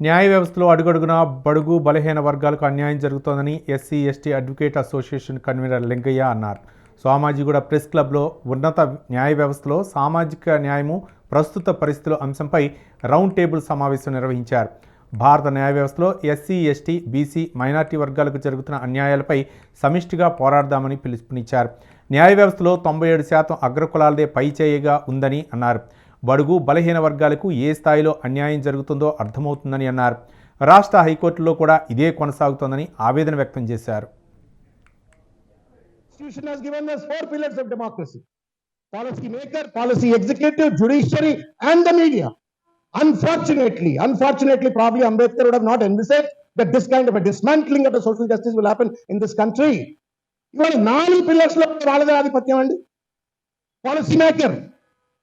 న్యాయ వ్యవస్థలో అడుగడుగున బడుగు బలహీన వర్గాలకు అన్యాయం జరుగుతోందని SC ST advocate association convener Lingaiah అన్నారు. సోమాజిగూడ ప్రెస్ క్లబ్లో ఉన్నత న్యాయ వ్యవస్థలో సామాజిక న్యాయము ప్రస్తుత పరిస్థితుల అంశంపై రౌండ్ టేబుల్ సమావేశం నిర్వహించారు. భారత న్యాయ వ్యవస్థలో ఎస్సీ ఎస్టీ బీసీ మైనార్టీ వర్గాలకు జరుగుతున్న అన్యాయాలపై సమిష్టిగా పోరాడదామని పిలుపునిచ్చారు. న్యాయ వ్యవస్థలో తొంభై ఏడు శాతం అగ్రకులాలదే పైచేయిగా ఉందని అన్నారు. బడుగు బలహీన వర్గాలకు ఏ స్థాయిలో అన్యాయం జరుగుతుందో అర్థమవుతుందని అన్నారు రాష్ట్ర హైకోర్టులో కూడా ఇదే కొనసాగుతోందని ఆవేదన వ్యక్తం చేశారు Constitution has given us four pillars of democracy. Policy maker, policy executive, judiciary, and the media. Unfortunately, unfortunately, probably Ambedkar would have not envisaged that this kind of a dismantling of the social justice will happen in this country. ఇవాళ నాలుగు పిల్లర్స్లో వాళ్ళదే ఆధిపత్యం అండి policy maker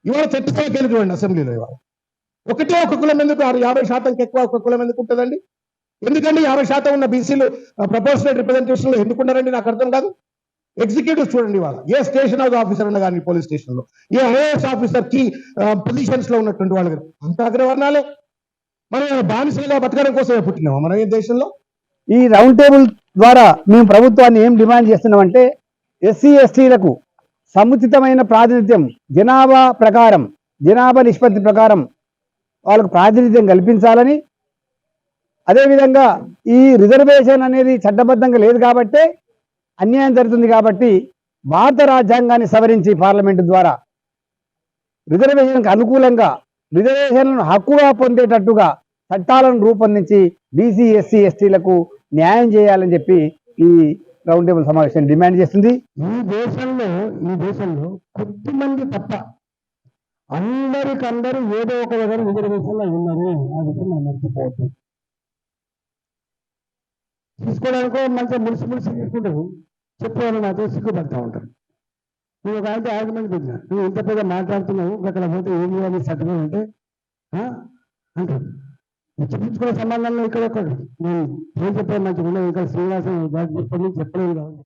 ఇవాళ చట్టసభకి వెళ్ళి చూడండి అసెంబ్లీలో ఇవాళ? ఒకటే ఒక కులం ఎందుకు? ఆరు యాభై శాతంకి ఎక్కువ ఒక కులం ఎందుకు ఉంటుందండి? ఎందుకండి యాభై శాతం ఉన్న బీసీలు ప్రపోర్షనల్ రిప్రజెంటేషన్లో ఎందుకున్నారండి? నాకు అర్థం కాదు. ఎగ్జిక్యూటివ్ చూడండి వాళ్ళు ఏ స్టేషన్ హౌస్ ఆఫీసర్ అన్న కానీ పోలీస్ స్టేషన్లో. ఏ ఐఏఎస్ ఆఫీసర్కి పొజిషన్స్లో ఉన్నటువంటి వాళ్ళు అంత అగ్రవర్ణాలే. మనం బానిసలుగా బతకడం కోసమే పుట్టినామా మన ఈ దేశంలో? ఈ రౌండ్ టేబుల్ ద్వారా మేము ప్రభుత్వాన్ని ఏం డిమాండ్ చేస్తున్నామంటే ఎస్సీ ఎస్టీలకు సముచితమైన ప్రాతినిధ్యం జనాభా ప్రకారం జనాభా నిష్పత్తి ప్రకారం వాళ్ళకు ప్రాతినిధ్యం కల్పించాలని. అదేవిధంగా ఈ రిజర్వేషన్ అనేది చట్టబద్ధంగా లేదు కాబట్టే అన్యాయం జరుగుతుంది కాబట్టి భారత రాజ్యాంగాన్ని సవరించి పార్లమెంటు ద్వారా రిజర్వేషన్కి అనుకూలంగా రిజర్వేషన్లను హక్కుగా పొందేటట్టుగా చట్టాలను రూపొందించి బీసీ ఎస్సీ ఎస్టీలకు న్యాయం చేయాలని చెప్పి ఈ రౌండ్ టేబుల్ సమావేశం డిమాండ్ చేస్తుంది. ఈ దేశంలో ఈ దేశంలో కొద్ది మంది తప్ప అందరికందరూ ఏదో ఒక దగ్గర రిజర్వేషన్లో ఉన్నారు ఆ విషయం మనం మర్చిపోవద్దు. తీసుకోవడానికో మంచిగా ముడిసి మురిసి తీసుకుంటారు. చెప్పేవాళ్ళు మాత్రం సిగ్గుపడతా ఉంటారు. నువ్వు ఒక అయితే మంది పెట్టినా. నువ్వు ఇంత పెద్ద మాట్లాడుతున్నావు అక్కడ పోతే ఏం చేయాలి సర్టిఫికేట్ అంటే "ఆ?" అంటారు. చూపించుకునే సంబంధంలో ఇక్కడ ఒకటి నేను ఏం చెప్పే మంచిగా ఉండదు. ఇక్కడ శ్రీనివాసం చెప్పలేదు కాబట్టి.